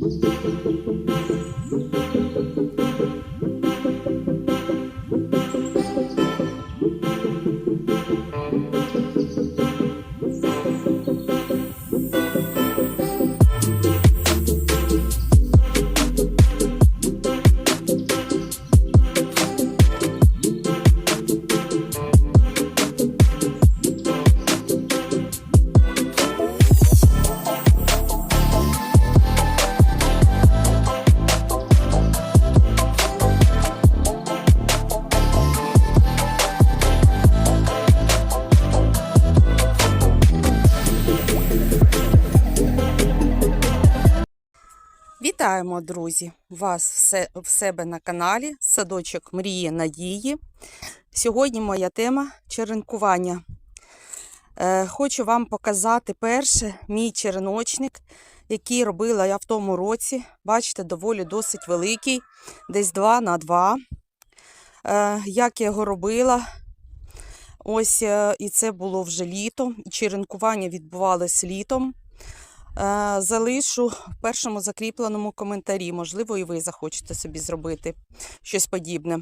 Música Вітаємо, друзі! Вас все, в себе на каналі Садочок Мрії Надії. Сьогодні моя тема черенкування. Е, хочу вам показати перше мій череночник, який робила я в тому році. Бачите, доволі досить великий, десь 2 на 2. Е, як я його робила? Ось е, і це було вже літом. І черенкування відбувалось літом. Е, Залишу в першому закріпленому коментарі. Можливо, і ви захочете собі зробити щось подібне.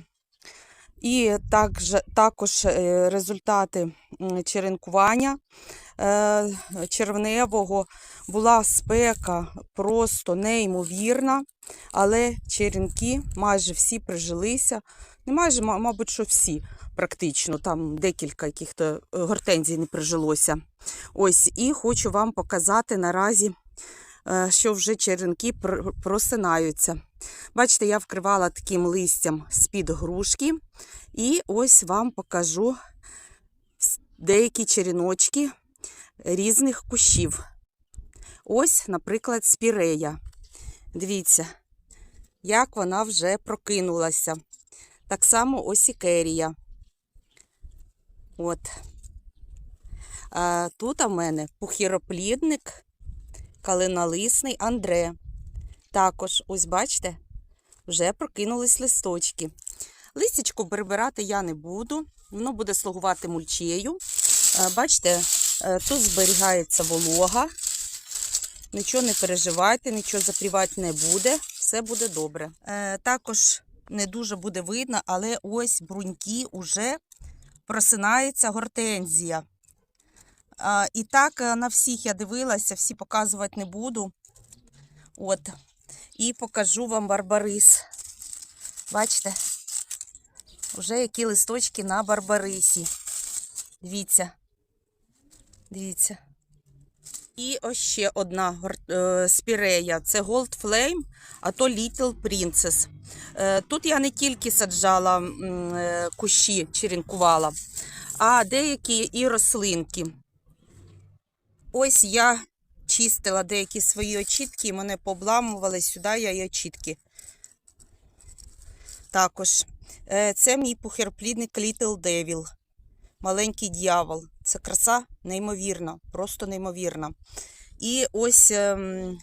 І також, також е, результати черенкування е, червневого була спека просто неймовірна, але черенки майже всі прижилися. Не майже, мабуть, що всі практично, там декілька яких-то е, гортензій не прижилося. Ось, і хочу вам показати наразі, що вже черенки просинаються. Бачите, я вкривала таким листям з-під грушки. І ось вам покажу деякі черіночки різних кущів. Ось, наприклад, спірея. Дивіться, як вона вже прокинулася. Так само ось і керія. От. А, тут у мене пухіроплідник, калиналисний Андре. Також, ось бачите, вже прокинулись листочки. Листячко прибирати я не буду, воно буде слугувати мульчею. Е, Бачите, е, тут зберігається волога. Нічого не переживайте, нічого запрівати не буде, все буде добре. Е, Також не дуже буде видно, але ось бруньки вже просинається гортензія. І так е, на всіх я дивилася, всі показувати не буду. От. І покажу вам барбарис. Бачите? Вже які листочки на барбарисі. Дивіться. Дивіться. І ось ще одна е, спірея. Це Gold Flame, а то Little Princess. Е, Тут я не тільки саджала кущі, черенкувала, а деякі і рослинки. Ось я чистила деякі свої очітки, і мене побламували сюди я і очітки. Також. Е, Це мій пухерплідник Little Devil. Маленький дьявол. Це краса неймовірна, просто неймовірна. І ось ем,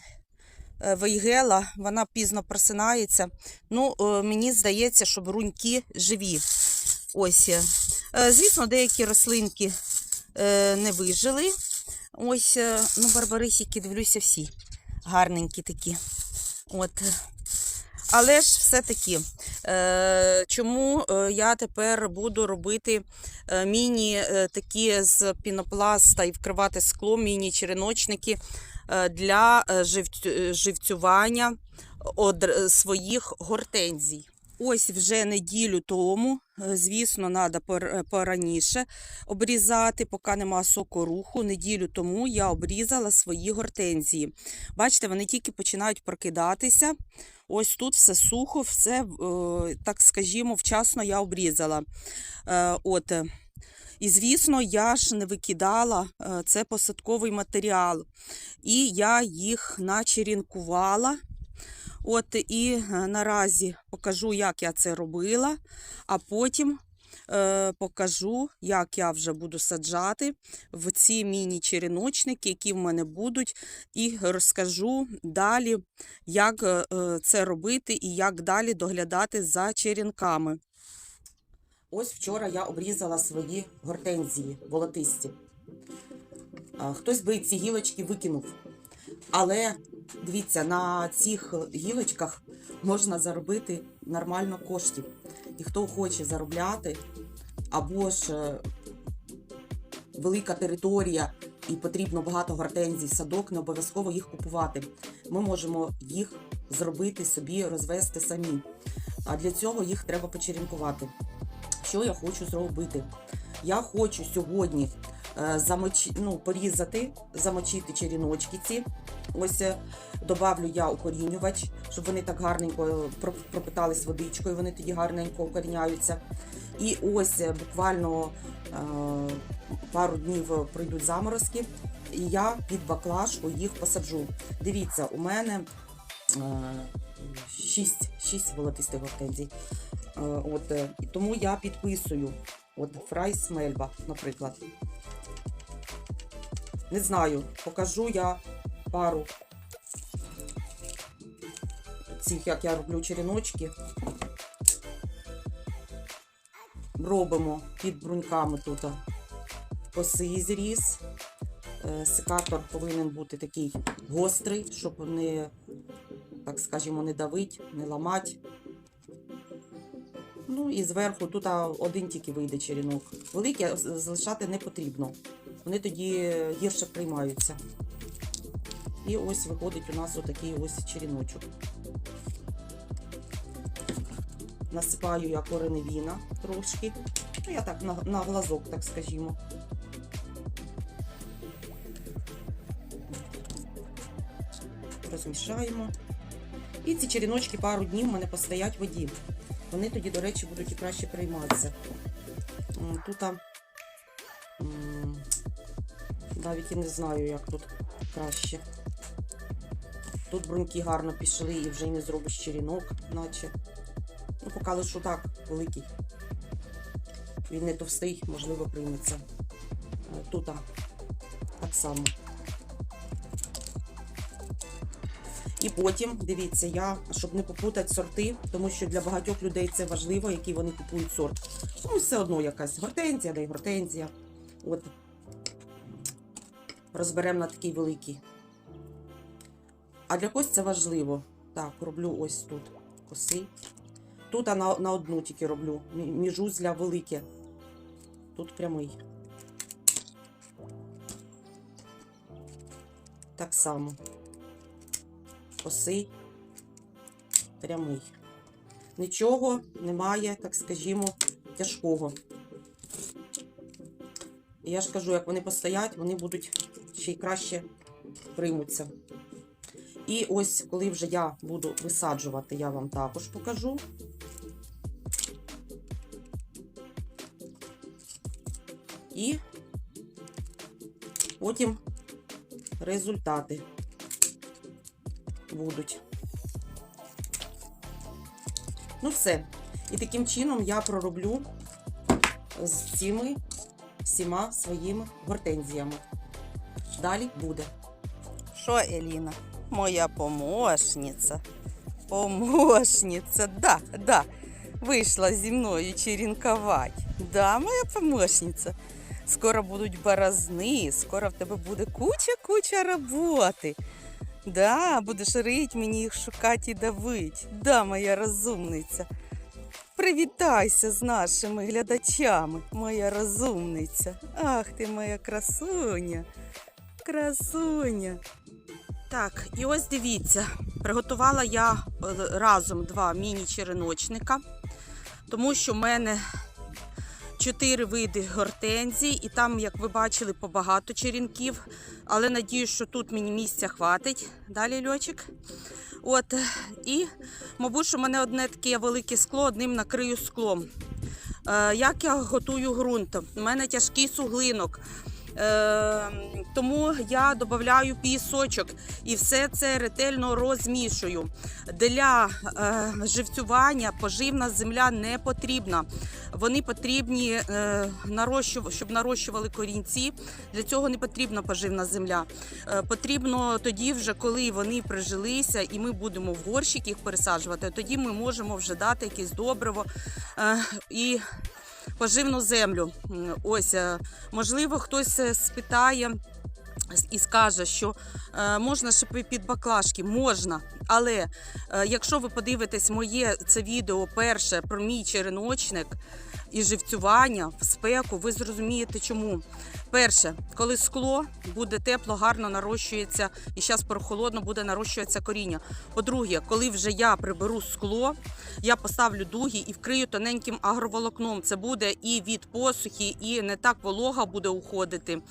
е, Вейгела, вона пізно просинається. Ну, е, мені здається, що бруньки живі. Ось. Звісно, деякі рослинки не вижили. Ось, е, ну, барбарисики, дивлюся, всі гарненькі такі. От. Але ж все-таки, е, чому е, я тепер буду робити міні такі з пінопласта і вкривати склом, міні-череночники для живцю- живцювання своїх гортензій. Ось вже неділю тому, е, звісно, треба пораніше обрізати, поки нема соку руху. Неділю тому я обрізала свої гортензії. Бачите, вони тільки починають прокидатися. Ось тут все сухо, все, е, так скажімо, вчасно я обрізала. Е, От. І, звісно, я ж не викидала це посадковий матеріал. І я їх начерінкувала. От і е, наразі покажу, як я це робила, а потім е, покажу, як я вже буду саджати в ці міні-череночники, які в мене будуть, і розкажу далі, як е, е, це робити і як далі доглядати за черенками. Ось вчора я обрізала свої гортензії волотисті. Хтось би ці гілочки викинув. Але Дивіться, на цих гілочках можна заробити нормально коштів. І хто хоче заробляти, або ж е, велика територія і потрібно багато гортензій, садок, не обов'язково їх купувати. Ми можемо їх зробити собі, розвести самі. А для цього їх треба почерінкувати. Що я хочу зробити? Я хочу сьогодні е, замочи, ну, порізати, замочити черіночки ці. Ось е, добавлю я укорінювач, щоб вони так гарненько пропитались водичкою, вони тоді гарненько укоріняються. І ось е, буквально е, пару днів пройдуть заморозки, і я під баклажку їх посаджу. Дивіться, у мене е, шість, шість волотистих гортензій. Е, От, е, тому я підписую. От Фрайс Мельба, наприклад. Не знаю, покажу я пару цих, як я роблю черіночки. Робимо під бруньками тут косий зріз. Е, Секатор повинен бути такий гострий, щоб не, так скажімо, не давить, не ламати. Ну і зверху тут один тільки вийде черінок. Великі з- залишати не потрібно. Вони тоді гірше приймаються. І ось виходить у нас отакий ось черіночок. Насипаю я кореневіна трошки. Ну, я так на, на глазок, так скажімо. Розмішаємо. І ці черіночки пару днів у мене постоять в воді. Вони тоді, до речі, будуть і краще прийматися. Тут навіть і не знаю, як тут краще. Тут бруньки гарно пішли і вже й не зробиш черінок, наче. Ну, поки лише так, великий. Він не товстий, можливо, прийметься. Е, Тут а, так само. І потім, дивіться, я, щоб не попутати сорти, тому що для багатьох людей це важливо, який вони купують сорт. Ну, все одно якась гортензія, де й гортензія. От. Розберемо на такий великий. А для когось це важливо. Так, роблю ось тут коси. Тут а на, на одну тільки роблю. Мі- Міжузля велике. Тут прямий. Так само косий, прямий. Нічого немає, так скажімо, тяжкого. Я ж кажу, як вони постоять, вони будуть ще й краще приймуться. І ось, коли вже я буду висаджувати, я вам також покажу. І потім результати будуть. Ну, все. І таким чином я пророблю з цими всіма своїми гортензіями. Далі буде. Що, Еліна? Моя помощниця. Помощниця, да, да. Вийшла зі мною черенкувати. Да, моя помощниця. Скоро будуть борозни, скоро в тебе буде куча-куча роботи. Да, будеш рить мені їх шукати і давить. Да, моя розумниця. Привітайся з нашими глядачами, моя розумниця. Ах ти моя красуня. Красуня. Так, і ось дивіться, приготувала я е, разом два міні-череночника, тому що в мене чотири види гортензій, і там, як ви бачили, побагато черенків. Але надію, що тут мені місця хватить. Далі льочик. От, і, мабуть, що в мене одне таке велике скло, одним накрию склом. Е, як я готую ґрунт? У мене тяжкий суглинок. Е, тому я додаю пісочок і все це ретельно розмішую. Для е, живцювання поживна земля не потрібна. Вони потрібні, е, щоб нарощували корінці. Для цього не потрібна поживна земля. Потрібно тоді, вже коли вони прижилися, і ми будемо в горщик їх пересаджувати, тоді ми можемо вже дати якесь добриво і поживну землю. Ось, е, можливо, хтось е, спитає. і скаже, що е, можна шипи під баклажки, можна. Але якщо ви подивитесь моє це відео перше про мій череночник і живцювання в спеку, ви зрозумієте чому. Перше, коли скло буде тепло, гарно нарощується, і зараз прохолодно буде нарощуватися коріння. По-друге, коли вже я приберу скло, я поставлю дуги і вкрию тоненьким агроволокном. Це буде і від посухи, і не так волога буде уходити.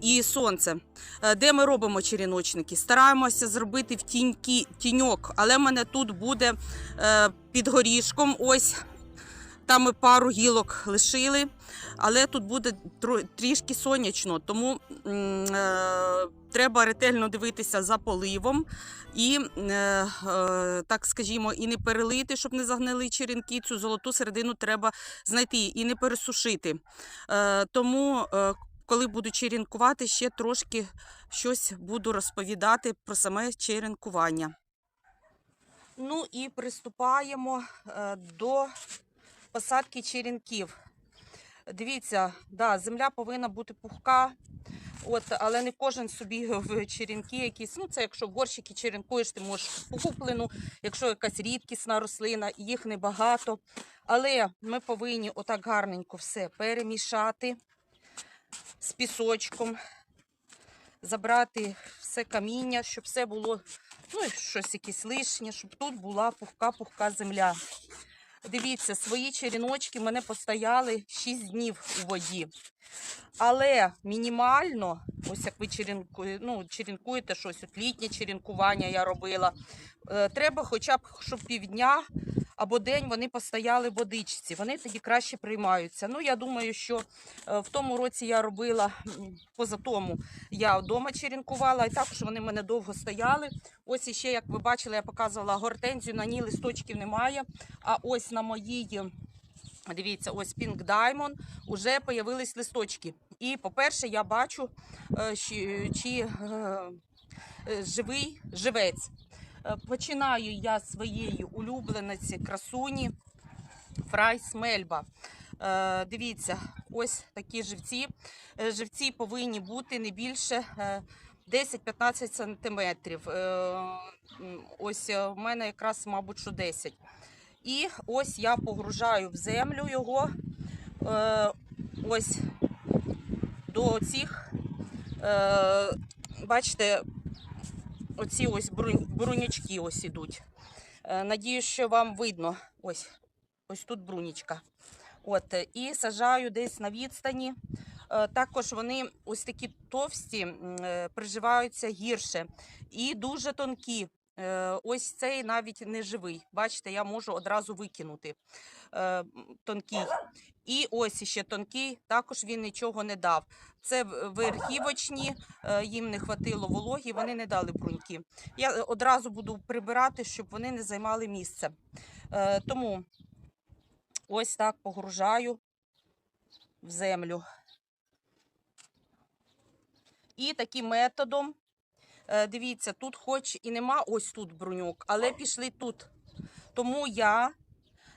І сонце. Е, Де ми робимо черіночники? Стараємося зробити в тіньки, тіньок, але в мене тут буде е, під горішком. Ось там пару гілок лишили, але тут буде трішки сонячно, тому е, треба ретельно дивитися за поливом і, е, е, так скажімо, і не перелити, щоб не загнили черенки. Цю золоту середину треба знайти і не пересушити. Е, тому, е, коли буду черенкувати, ще трошки щось буду розповідати про саме черенкування. Ну і приступаємо е, до посадки черенків. Дивіться, да, земля повинна бути пухка, от, але не кожен собі в черенки якісь. Ну, це якщо горщики черенкуєш, ти можеш куплену, якщо якась рідкісна рослина, їх небагато. Але ми повинні отак гарненько все перемішати з пісочком, забрати все каміння, щоб все було, ну, щось якесь лишнє, щоб тут була пухка-пухка земля. Дивіться, свої черіночки мене постояли 6 днів у воді. Але мінімально, ось як ви черінку, ну, черінкуєте щось, от літнє черінкування я робила. е, Треба хоча б щоб півдня або день вони постояли в водичці. Вони тоді краще приймаються. Ну, я думаю, що е, в тому році я робила поза тому, я вдома черенкувала, і також вони в мене довго стояли. Ось іще, як ви бачили, я показувала гортензію, на ній листочків немає. А ось на моїй, дивіться, ось Pink Diamond, вже появились листочки. І, по-перше, я бачу, е, чи, е, живий живець. Е, Починаю я своєї улюблениці красуні Фрайс Мельба. Е, Дивіться, ось такі живці. Е, Живці повинні бути не більше е, 10-15 сантиметрів. Ось в мене якраз, мабуть, що 10. І ось я погружаю в землю його. Ось до цих, бачите, оці ось брунячки ось ідуть. Е, Надіюсь, що вам видно. Ось, ось тут брунічка. От, е, і сажаю десь на відстані. Е, Також вони ось такі товсті, приживаються гірше і дуже тонкі. Е, Ось цей навіть не живий. Бачите, я можу одразу викинути е, тонкий. І ось іще тонкий, також він нічого не дав. Це верхівочні, е, їм не хватило вологі, вони не дали бруньки. Я одразу буду прибирати, щоб вони не займали місце. Тому ось так погружаю в землю. І таким методом, дивіться, тут хоч і нема ось тут бруньок, але пішли тут. Тому я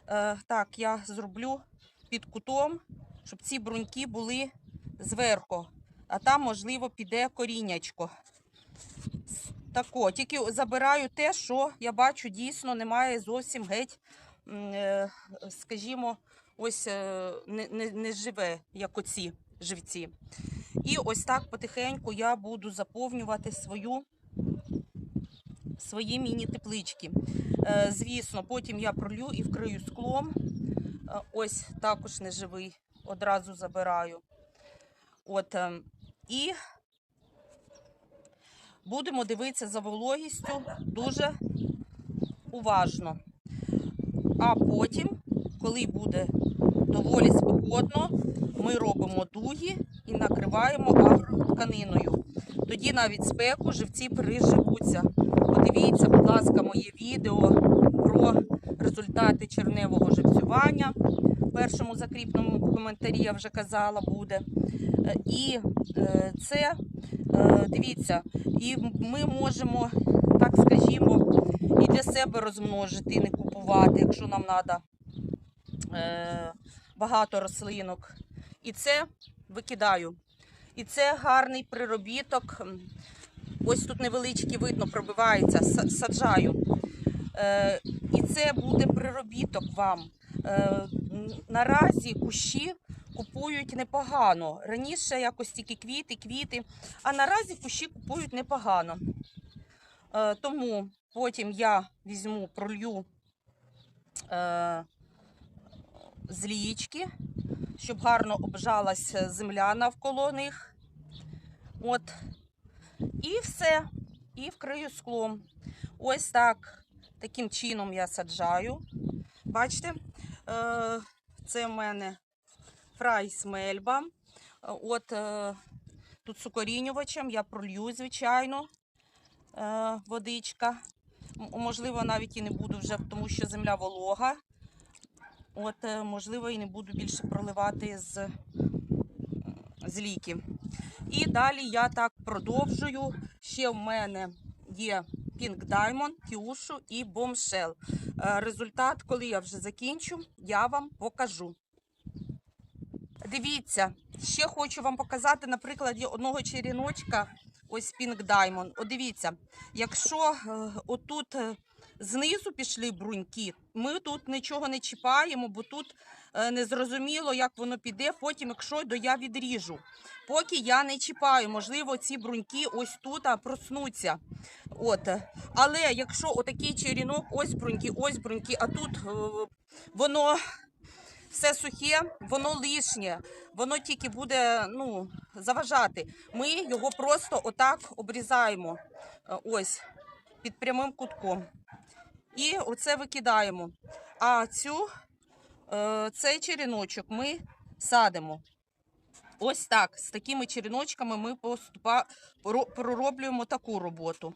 е, так, я зроблю під кутом, щоб ці бруньки були зверху, а там, можливо, піде коріннячко. Тако, тільки забираю те, що я бачу, дійсно немає зовсім геть, е, скажімо, ось е, не, не, не живе, як оці живці. І ось так потихеньку я буду заповнювати свою, свої міні-теплички. Е, Звісно, потім я пролю і вкрию склом. Е, Ось також неживий, одразу забираю. От, е, і будемо дивитися за вологістю дуже уважно. А потім, коли буде доволі спекотно, ми робимо дуги і накриваємо агротканиною. Тоді навіть спеку живці приживуться. Подивіться, будь ласка, моє відео про результати черневого живцювання. В першому закріпному коментарі я вже казала буде. І е, це, е, дивіться, і ми можемо, так скажімо, і для себе розмножити, і не купувати, якщо нам треба багато рослинок. І це викидаю. І це гарний приробіток. Ось тут невеличкий видно, пробивається, саджаю. Е, і це буде приробіток вам. Е, наразі кущі купують непогано. Раніше якось тільки квіти, квіти, а наразі кущі купують непогано. Е, тому потім я візьму, пролью е, з лієчки, щоб гарно обжалась земля навколо них. От. І все. І вкрию склом. Ось так. Таким чином я саджаю. Бачите, е, це в мене фрайс мельба. От е, тут з укорінювачем я пролью, звичайно, е, водичка. Можливо, навіть і не буду вже, тому що земля волога. От, е, можливо, і не буду більше проливати з, з ліки. І далі я так продовжую. Ще в мене є Pink Diamond, Кіушу і Bombshell. Е, Результат, коли я вже закінчу, я вам покажу. Дивіться, ще хочу вам показати на прикладі одного черіночка, ось Pink Diamond. От дивіться, якщо е, отут знизу пішли бруньки, ми тут нічого не чіпаємо, бо тут е, незрозуміло, як воно піде. Потім, якщо до я відріжу. Поки я не чіпаю, можливо, ці бруньки ось тут проснуться. От. Але якщо отакий черінок, ось бруньки, ось бруньки, а тут е, воно все сухе, воно лишнє, воно тільки буде ну, заважати. Ми його просто отак обрізаємо. е, Ось під прямим кутком. І оце викидаємо. А цю, е, цей черіночок ми садимо. Ось так. З такими черіночками ми поступа, пророблюємо таку роботу.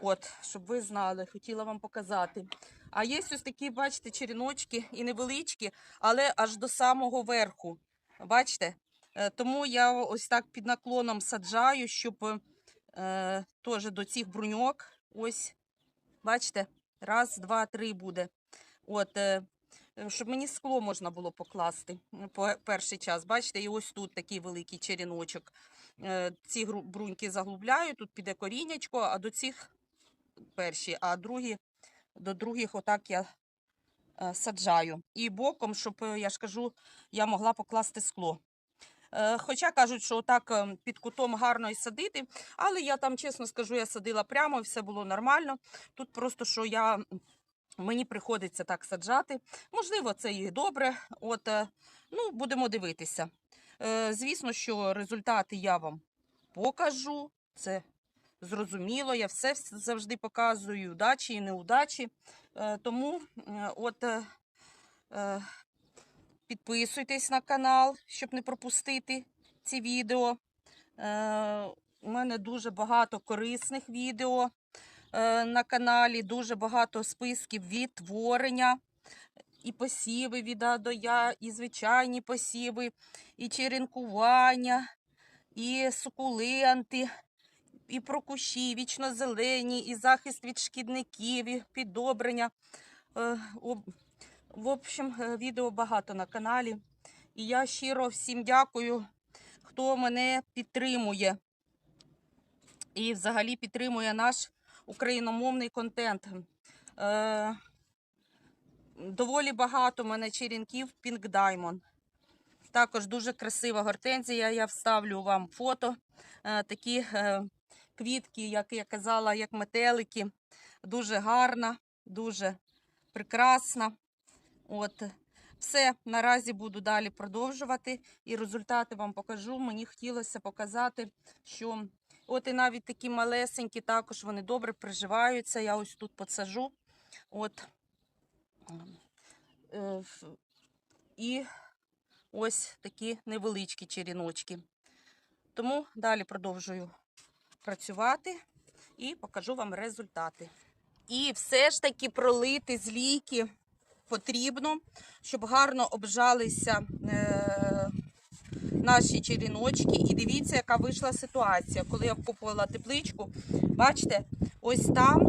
От, щоб ви знали, хотіла вам показати. А є ось такі, бачите, черіночки і невеличкі, але аж до самого верху. Бачите? Е, Тому я ось так під наклоном саджаю, щоб е, теж до цих бруньок. Ось, бачите, раз, два, три буде. От, е, е, щоб мені скло можна було покласти по перший час. Бачите, і ось тут такий великий черіночок. Е, Ці бруньки заглубляю, тут піде коріннячко, а до цих перші, а другі до других отак я саджаю. І боком, щоб, я ж кажу, я могла покласти скло. Е, Хоча кажуть, що отак е, під кутом гарно і садити, але я там, чесно скажу, я садила прямо, все було нормально. Тут просто що я. Мені приходиться так саджати. Можливо, це і добре. От, е, ну, будемо дивитися. Е, Звісно, що результати я вам покажу. Це зрозуміло, я все завжди показую, удачі і неудачі. Тому от підписуйтесь на канал, щоб не пропустити ці відео. Е, У мене дуже багато корисних відео е, на каналі, дуже багато списків відтворення. І посіви від А до Я, і звичайні посіви, і черенкування, і сукуленти, і про кущі, вічно-зелені, і захист від шкідників, і підобрення. Е, В общем, е, відео багато на каналі. І я щиро всім дякую, хто мене підтримує. І взагалі підтримує наш україномовний контент. Е, доволі багато в мене черенків Pink Diamond. Також дуже красива гортензія. Я вставлю вам фото. Е, такі е, квітки, як я казала, як метелики. Дуже гарна, дуже прекрасна. От. Все, наразі буду далі продовжувати і результати вам покажу. Мені хотілося показати, що от і навіть такі малесенькі, також вони добре приживаються. Я ось тут посажу. От. Е, І ось такі невеличкі черіночки. Тому далі продовжую працювати і покажу вам результати. І все ж таки пролити з ліки потрібно, щоб гарно обжалися е, наші черіночки. І дивіться, яка вийшла ситуація. Коли я вкопувала тепличку, бачите, ось там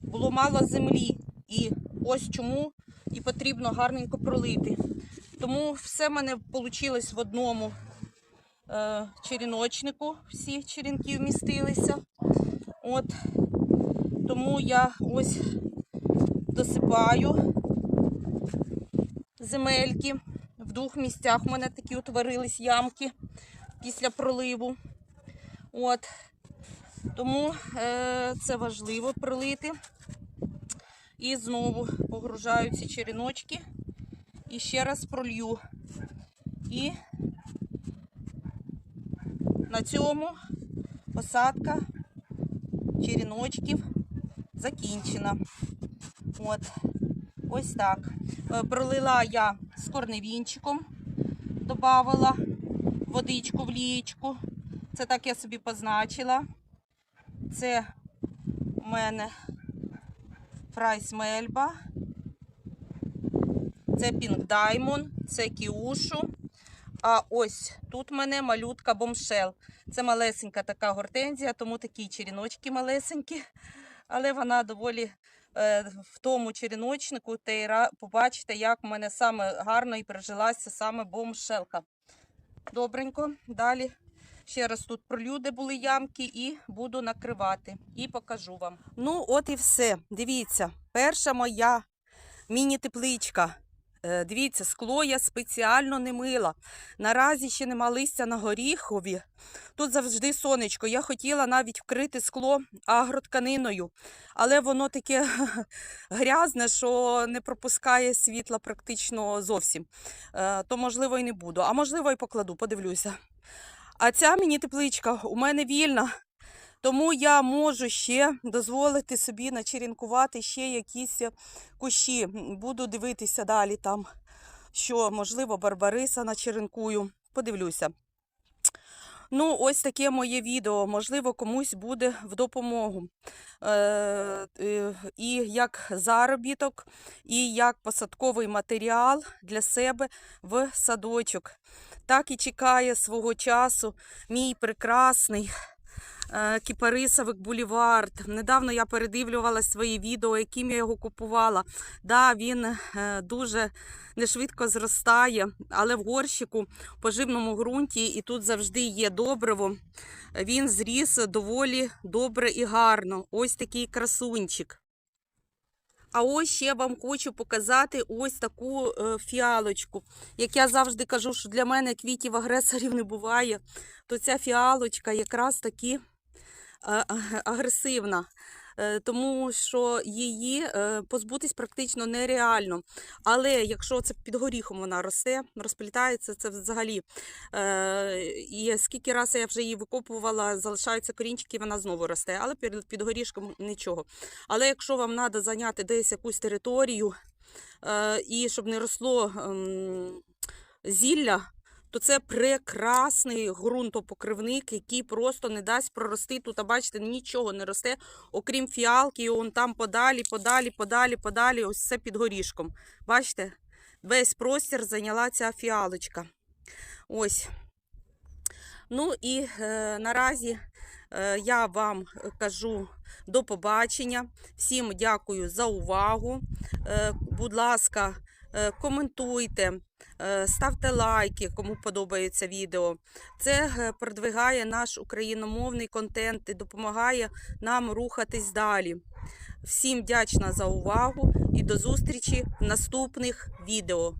було мало землі. І ось чому і потрібно гарненько пролити. Тому все в мене вийшло в одному е, черіночнику. Всі черенки вмістилися. От. Тому я ось досипаю земельки. В двох місцях у мене такі утворились ямки після проливу. От. Тому е, це важливо пролити. І знову погружаю ці череночки. І ще раз пролью. І на цьому посадка череночків закінчена. От. Ось так. Е, Пролила я з корневінчиком, додавала водичку в лієчку. Це так я собі позначила. Це у мене Прайс Мельба. Це Pink Diamond, це Кіушу. А ось тут в мене малютка бомшел. Це малесенька така гортензія, тому такі черіночки малесенькі. Але вона доволі в тому черіночнику. Та побачите, як в мене саме гарно і прижилася саме бомшелка. Добренько. Далі ще раз тут пролью, де були ямки, і буду накривати. І покажу вам. Ну, от і все. Дивіться, перша моя міні-тепличка. Е, Дивіться, скло я спеціально не мила. Наразі ще нема листя на горіхові. Тут завжди сонечко. Я хотіла навіть вкрити скло агротканиною, але воно таке грязне, що не пропускає світла практично зовсім. Е, То, можливо, і не буду. А можливо, і покладу, подивлюся. А ця міні-тепличка у мене вільна. Тому я можу ще дозволити собі начерінкувати ще якісь кущі. Буду дивитися далі там, що, можливо, Барбариса начеренкую. Подивлюся. Ну, ось таке моє відео. Можливо, комусь буде в допомогу. Е, е, і як заробіток, і як посадковий матеріал для себе в садочок. Так і чекає свого часу мій прекрасний е, кіпарисовик бульвард. Недавно я передивлювала свої відео, яким я його купувала. Да, він е, дуже нешвидко зростає, але в горщику, поживному ґрунті, і тут завжди є добриво. Він зріс доволі добре і гарно. Ось такий красунчик. А ось ще вам хочу показати ось таку е, фіалочку. Як я завжди кажу, що для мене квітів агресорів не буває, то ця фіалочка якраз таки е, агресивна. Е, Тому що її е, позбутись практично нереально. Але якщо це під горіхом вона росте, розплітається це взагалі. Е, І скільки разів я вже її викопувала, залишаються корінчики, вона знову росте. Але під, горішком нічого. Але якщо вам треба зайняти десь якусь територію і щоб не росло ем, зілля, то це прекрасний ґрунтопокривник, який просто не дасть прорости. Тут, а бачите, нічого не росте, окрім фіалки, і он там подалі, подалі, подалі, подалі, ось це під горішком. Бачите, весь простір зайняла ця фіалочка. Ось. Ну і е, наразі е, я вам кажу до побачення. Всім дякую за увагу. Е, будь ласка, коментуйте, е, ставте лайки, кому подобається відео. Це е, продвигає наш україномовний контент і допомагає нам рухатись далі. Всім вдячна за увагу і до зустрічі в наступних відео.